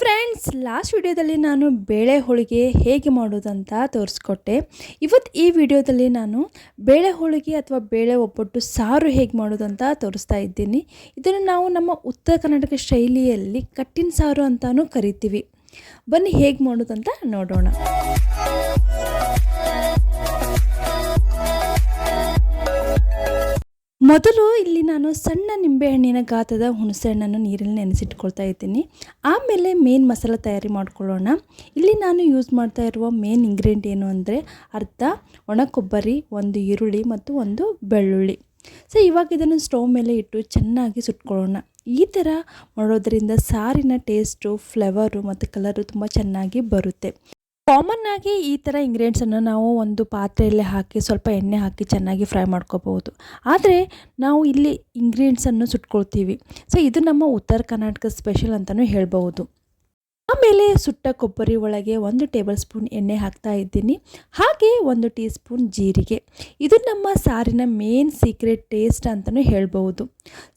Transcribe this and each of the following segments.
Friends last ವಿಡಿಯೋದಲ್ಲಿ ನಾನು ಬೇಳೆ ಹೋಳಿಗೆ ಹೇಗೆ ಮಾಡೋದಂತ ತೋರಿಸ್ಕೊಟ್ಟೆ. ಇವತ್ತು ಈ ವಿಡಿಯೋದಲ್ಲಿ ನಾನು ಬೇಳೆ ಹೋಳಿಗೆ ಅಥವಾ ಬೇಳೆ ಒಬ್ಬಟ್ಟು ಸಾರು ಹೇಗೆ ಮಾಡೋದಂತ ತೋರಿಸ್ತಾ ಇದ್ದೀನಿ. ಇದನ್ನು ನಾವು ನಮ್ಮ ಉತ್ತರ ಕರ್ನಾಟಕ ಶೈಲಿಯಲ್ಲಿ ಕಟ್ಟಿನ ಸಾರು ಅಂತಲೂ ಕರಿತೀವಿ. ಬನ್ನಿ ಹೇಗೆ ಮಾಡೋದಂತ ನೋಡೋಣ. ಮೊದಲು ಇಲ್ಲಿ ನಾನು ಸಣ್ಣ ನಿಂಬೆಹಣ್ಣಿನ ಗಾತ್ರದ ಹುಣಸೆ ಹಣ್ಣನ್ನು ನೀರಲ್ಲಿ ನೆನೆಸಿಟ್ಕೊಳ್ತಾ ಇದ್ದೀನಿ. ಆಮೇಲೆ ಮೇನ್ ಮಸಾಲ ತಯಾರಿ ಮಾಡ್ಕೊಳ್ಳೋಣ. ಇಲ್ಲಿ ನಾನು ಯೂಸ್ ಮಾಡ್ತಾ ಇರುವ ಮೇನ್ ಇಂಗ್ರೀಡಿಯೆಂಟ್ ಏನು ಅಂದರೆ ಅರ್ಧ ಒಣ ಕೊಬ್ಬರಿ ಒಂದು ಈರುಳ್ಳಿ ಮತ್ತು ಒಂದು ಬೆಳ್ಳುಳ್ಳಿ. ಸೊ ಇವಾಗ ಇದನ್ನು ಸ್ಟವ್ ಮೇಲೆ ಇಟ್ಟು ಚೆನ್ನಾಗಿ ಸುಟ್ಕೊಳ್ಳೋಣ. ಈ ಥರ ಮಾಡೋದರಿಂದ ಸಾರಿನ ಟೇಸ್ಟು ಫ್ಲೇವರು ಮತ್ತು ಕಲರು ತುಂಬ ಚೆನ್ನಾಗಿ ಬರುತ್ತೆ. ಕಾಮನ್ ಆಗಿ ಈ ಥರ ಇಂಗ್ರೀಡಿಯೆಂಟ್ಸನ್ನು ನಾವು ಒಂದು ಪಾತ್ರೆಯಲ್ಲಿ ಹಾಕಿ ಸ್ವಲ್ಪ ಎಣ್ಣೆ ಹಾಕಿ ಚೆನ್ನಾಗಿ ಫ್ರೈ ಮಾಡ್ಕೋಬಹುದು. ಆದರೆ ನಾವು ಇಲ್ಲಿ ಇಂಗ್ರೀಡಿಯೆಂಟ್ಸನ್ನು ಸುಟ್ಕೊಳ್ತೀವಿ. ಸೊ ಇದು ನಮ್ಮ ಉತ್ತರ ಕರ್ನಾಟಕ ಸ್ಪೆಷಲ್ ಅಂತಲೂ ಹೇಳ್ಬೋದು ಆಮೇಲೆ ಸುಟ್ಟ ಕೊಬ್ಬರಿ ಒಳಗೆ ಒಂದು ಟೇಬಲ್ ಸ್ಪೂನ್ ಎಣ್ಣೆ ಹಾಕ್ತಾ ಇದ್ದೀನಿ. ಹಾಗೆ ಒಂದು ಟೀ ಸ್ಪೂನ್ ಜೀರಿಗೆ. ಇದು ನಮ್ಮ ಸಾರಿನ ಮೇನ್ ಸೀಕ್ರೆಟ್ ಟೇಸ್ಟ್ ಅಂತಲೂ ಹೇಳ್ಬೋದು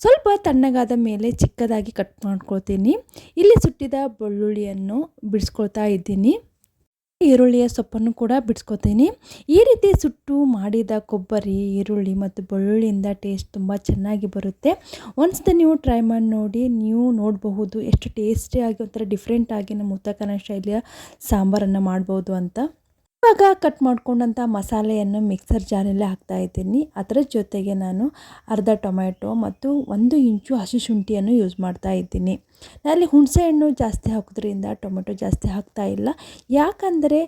ಸ್ವಲ್ಪ ತಣ್ಣಗಾದ ಮೇಲೆ ಚಿಕ್ಕದಾಗಿ ಕಟ್ ಮಾಡ್ಕೊಳ್ತೀನಿ. ಇಲ್ಲಿ ಸುಟ್ಟಿದ ಬೆಳ್ಳುಳ್ಳಿಯನ್ನು ಬಿಡಿಸ್ಕೊಳ್ತಾ ಇದ್ದೀನಿ. ಈರುಳ್ಳಿಯ ಸೊಪ್ಪನ್ನು ಕೂಡ ಬಿಡಿಸ್ಕೊತೀನಿ. ಈ ರೀತಿ ಸುಟ್ಟು ಮಾಡಿದ ಕೊಬ್ಬರಿ, ಈರುಳ್ಳಿ ಮತ್ತು ಬೆಳ್ಳುಳ್ಳಿಯಿಂದ ಟೇಸ್ಟ್ ತುಂಬ ಚೆನ್ನಾಗಿ ಬರುತ್ತೆ. ಒಂದ್ಸತಿ ನೀವು ಟ್ರೈ ಮಾಡಿ ನೋಡಿ, ನೀವು ನೋಡಬಹುದು ಎಷ್ಟು ಟೇಸ್ಟಿಯಾಗಿ ಒಂಥರ ಡಿಫ್ರೆಂಟಾಗಿ ನಮ್ಮ ಉತ್ತರ ಕನ್ನಡ ಶೈಲಿಯ ಸಾಂಬಾರನ್ನು ಮಾಡ್ಬೋದು ಅಂತ. ಇವಾಗ ಕಟ್ ಮಾಡ್ಕೊಂಡಂಥ ಮಸಾಲೆಯನ್ನು ಮಿಕ್ಸರ್ ಜಾರಲ್ಲಿ ಹಾಕ್ತಾ ಇದ್ದೀನಿ. ಅದರ ಜೊತೆಗೆ ನಾನು ಅರ್ಧ ಟೊಮೆಟೊ ಮತ್ತು ಒಂದು ಇಂಚು ಹಸಿ ಶುಂಠಿಯನ್ನು ಯೂಸ್ ಮಾಡ್ತಾ ಇದ್ದೀನಿ. ಅಲ್ಲಿ ಹುಣಸೆಹಣ್ಣು ಜಾಸ್ತಿ ಹಾಕೋದ್ರಿಂದ, ಟೊಮೆಟೊ ಜಾಸ್ತಿ ಹಾಕ್ತಾ ಇಲ್ಲ. ಯಾಕಂದರೆ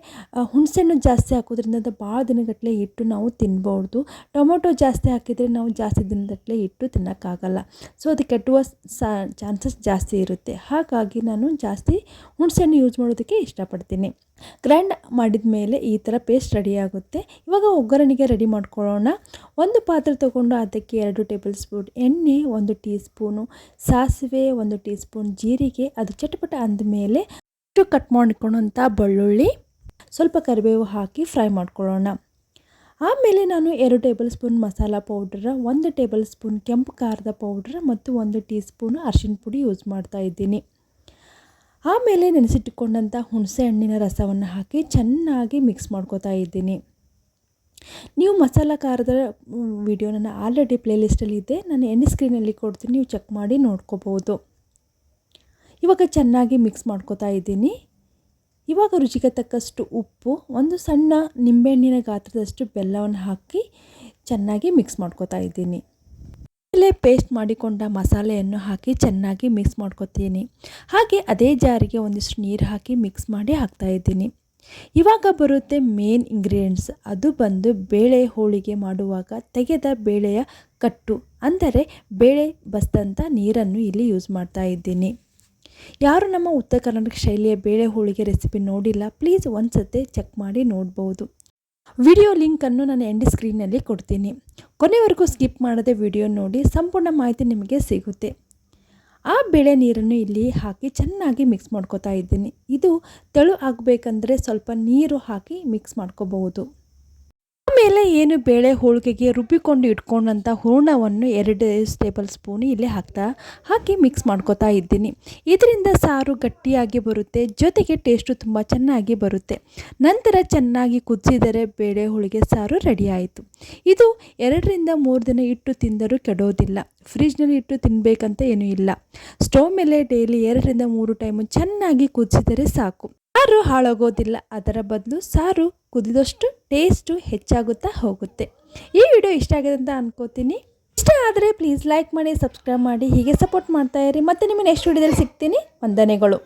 ಹುಣಸೆಹಣ್ಣು ಜಾಸ್ತಿ ಹಾಕೋದ್ರಿಂದ ಅದು ಭಾಳ ದಿನಗಟ್ಟಲೆ ಇಟ್ಟು ನಾವು ತಿನ್ಬೋದು ಟೊಮೊಟೊ ಜಾಸ್ತಿ ಹಾಕಿದರೆ ನಾವು ಜಾಸ್ತಿ ದಿನಗಟ್ಟಲೆ ಇಟ್ಟು ತಿನ್ನೋಕ್ಕಾಗಲ್ಲ. ಸೊ ಅದು ಕೆಟ್ಟುವ ಚಾನ್ಸಸ್ ಜಾಸ್ತಿ ಇರುತ್ತೆ. ಹಾಗಾಗಿ ನಾನು ಜಾಸ್ತಿ ಹುಣಸೆಹಣ್ಣು ಯೂಸ್ ಮಾಡೋದಕ್ಕೆ ಇಷ್ಟಪಡ್ತೀನಿ. ಗ್ರ್ಯಾಂಡ್ ಮಾಡಿದ ಮೇಲೆ ಈ ಥರ ಪೇಸ್ಟ್ ರೆಡಿ ಆಗುತ್ತೆ. ಇವಾಗ ಒಗ್ಗರಣೆಗೆ ರೆಡಿ ಮಾಡ್ಕೊಳ್ಳೋಣ. ಒಂದು ಪಾತ್ರೆ ತೊಗೊಂಡು ಅದಕ್ಕೆ ಎರಡು ಟೇಬಲ್ ಸ್ಪೂನ್ ಎಣ್ಣೆ, ಒಂದು ಟೀ ಸ್ಪೂನು ಸಾಸಿವೆ, ಒಂದು ಟೀ ಸ್ಪೂನ್ ಜೀರಿಗೆ, ಅದು ಚಟಪಟ ಅಂದಮೇಲೆ ಕಟ್ ಮಾಡಿಕೊಂಡಂಥ ಬೆಳ್ಳುಳ್ಳಿ, ಸ್ವಲ್ಪ ಕರಿಬೇವು ಹಾಕಿ ಫ್ರೈ ಮಾಡ್ಕೊಳ್ಳೋಣ ಆಮೇಲೆ ನಾನು ಎರಡು ಟೇಬಲ್ ಸ್ಪೂನ್ ಮಸಾಲ ಪೌಡ್ರ ಒಂದು ಟೇಬಲ್ ಸ್ಪೂನ್ ಕೆಂಪು ಖಾರದ ಪೌಡ್ರ್ ಮತ್ತು ಒಂದು ಟೀ ಸ್ಪೂನ್ ಅರಿಶಿನ ಪುಡಿ ಯೂಸ್ ಮಾಡ್ತಾ ಇದ್ದೀನಿ. ಆಮೇಲೆ ನೆನೆಸಿಟ್ಟುಕೊಂಡಂಥ ಹುಣಸೆ ಹಣ್ಣಿನ ರಸವನ್ನು ಹಾಕಿ ಚೆನ್ನಾಗಿ ಮಿಕ್ಸ್ ಮಾಡ್ಕೋತಾ ಇದ್ದೀನಿ. ನೀವು ಮಸಾಲ ಖಾರದ ವಿಡಿಯೋ ನನ್ನ ಆಲ್ರೆಡಿ ಪ್ಲೇಲಿಸ್ಟಲ್ಲಿ ಇದೆ. ನಾನು ಎಣ್ಣೆ ಸ್ಕ್ರೀನಲ್ಲಿ ಕೊಡ್ತೀನಿ, ನೀವು ಚೆಕ್ ಮಾಡಿ ನೋಡ್ಕೋಬೋದು. ಇವಾಗ ಚೆನ್ನಾಗಿ ಮಿಕ್ಸ್ ಮಾಡ್ಕೋತಾ ಇದ್ದೀನಿ. ಇವಾಗ ರುಚಿಗೆ ತಕ್ಕಷ್ಟು ಉಪ್ಪು, ಒಂದು ಸಣ್ಣ ನಿಂಬೆಹಣ್ಣಿನ ಗಾತ್ರದಷ್ಟು ಬೆಲ್ಲವನ್ನು ಹಾಕಿ ಚೆನ್ನಾಗಿ ಮಿಕ್ಸ್ ಮಾಡ್ಕೋತಾ ಇದ್ದೀನಿ. ಆಮೇಲೆ ಪೇಸ್ಟ್ ಮಾಡಿಕೊಂಡ ಮಸಾಲೆಯನ್ನು ಹಾಕಿ ಚೆನ್ನಾಗಿ ಮಿಕ್ಸ್ ಮಾಡ್ಕೊತೀನಿ. ಹಾಗೆ ಅದೇ ಜಾರಿಗೆ ಒಂದಿಷ್ಟು ನೀರು ಹಾಕಿ ಮಿಕ್ಸ್ ಮಾಡಿ ಹಾಕ್ತಾ ಇದ್ದೀನಿ. ಇವಾಗ ಬರುತ್ತೆ ಮೇನ್ ಇಂಗ್ರೀಡಿಯೆಂಟ್ಸ್ ಅದು ಬಂದು ಬೇಳೆ ಹೋಳಿಗೆ ಮಾಡುವಾಗ ತೆಗೆದ ಬೇಳೆಯ ಕಟ್ಟು, ಅಂದರೆ ಬೇಳೆ ಬಸ್ತಂಥ ನೀರನ್ನು ಇಲ್ಲಿ ಯೂಸ್ ಮಾಡ್ತಾ ಇದ್ದೀನಿ. ಯಾರು ನಮ್ಮ ಉತ್ತರ ಕರ್ನಾಟಕ ಶೈಲಿಯ ಬೇಳೆ ಹೋಳಿಗೆ ರೆಸಿಪಿ ನೋಡಿಲ್ಲ ಪ್ಲೀಸ್ ಒಂದು ಚೆಕ್ ಮಾಡಿ ನೋಡ್ಬೋದು. ವಿಡಿಯೋ ಲಿಂಕನ್ನು ನಾನು ಎಂಡ್ ಸ್ಕ್ರೀನಲ್ಲಿ ಕೊಡ್ತೀನಿ. ಕೊನೆವರೆಗೂ ಸ್ಕಿಪ್ ಮಾಡದೆ ವಿಡಿಯೋ ನೋಡಿ ಸಂಪೂರ್ಣ ಮಾಹಿತಿ ನಿಮಗೆ ಸಿಗುತ್ತೆ. ಆ ಬೇಳೆ ನೀರನ್ನು ಇಲ್ಲಿ ಹಾಕಿ ಚೆನ್ನಾಗಿ ಮಿಕ್ಸ್ ಮಾಡ್ಕೋತಾ ಇದ್ದೀನಿ. ಇದು ತೆಳು ಆಗಬೇಕಂದ್ರೆ ಸ್ವಲ್ಪ ನೀರು ಹಾಕಿ ಮಿಕ್ಸ್ ಮಾಡ್ಕೋಬಹುದು. ಆಮೇಲೆ ಏನು ಬೇಳೆ ಹೋಳಿಗೆಗೆ ರುಬ್ಬಿಕೊಂಡು ಇಟ್ಕೊಂಡಂಥ ಹೂರ್ಣವನ್ನು ಎರಡು ಟೇಬಲ್ ಸ್ಪೂನ್ ಇಲ್ಲಿ ಹಾಕ್ತಾ ಹಾಕಿ ಮಿಕ್ಸ್ ಮಾಡ್ಕೋತಾ ಇದ್ದೀನಿ. ಇದರಿಂದ ಸಾರು ಗಟ್ಟಿಯಾಗಿ ಬರುತ್ತೆ, ಜೊತೆಗೆ ಟೇಸ್ಟು ತುಂಬ ಚೆನ್ನಾಗಿ ಬರುತ್ತೆ. ನಂತರ ಚೆನ್ನಾಗಿ ಕುದಿಸಿದರೆ ಬೇಳೆ ಹೋಳಿಗೆ ಸಾರು ರೆಡಿ ಆಯಿತು. ಇದು ಎರಡರಿಂದ ಮೂರು ದಿನ ಇಟ್ಟು ತಿಂದರೂ ಕೆಡೋದಿಲ್ಲ. ಫ್ರಿಜ್ನಲ್ಲಿ ಇಟ್ಟು ತಿನ್ನಬೇಕಂತ ಏನೂ ಇಲ್ಲ. ಸ್ಟವ್ ಮೇಲೆ ಡೈಲಿ ಎರಡರಿಂದ ಮೂರು ಟೈಮು ಚೆನ್ನಾಗಿ ಕುದಿಸಿದರೆ ಸಾಕು. ಸಾರು ಹಾಳಾಗೋದಿಲ್ಲ. ಅದರ ಬದಲು ಸಾರು ಕುದಿದಷ್ಟು ಟೇಸ್ಟು ಹೆಚ್ಚಾಗುತ್ತಾ ಹೋಗುತ್ತೆ. ಈ ವಿಡಿಯೋ ಇಷ್ಟ ಆಗಿದೆ ಅಂತ ಅನ್ಕೋತೀನಿ. ಇಷ್ಟ ಆದರೆ ಪ್ಲೀಸ್ ಲೈಕ್ ಮಾಡಿ ಸಬ್ಸ್ಕ್ರೈಬ್ ಮಾಡಿ, ಹೀಗೆ ಸಪೋರ್ಟ್ ಮಾಡ್ತಾ ಇರಿ. ಮತ್ತು ನಿಮ್ಮ ನೆಕ್ಸ್ಟ್ ವಿಡಿಯೋದಲ್ಲಿ ಸಿಗ್ತೀನಿ. ವಂದನೆಗಳು.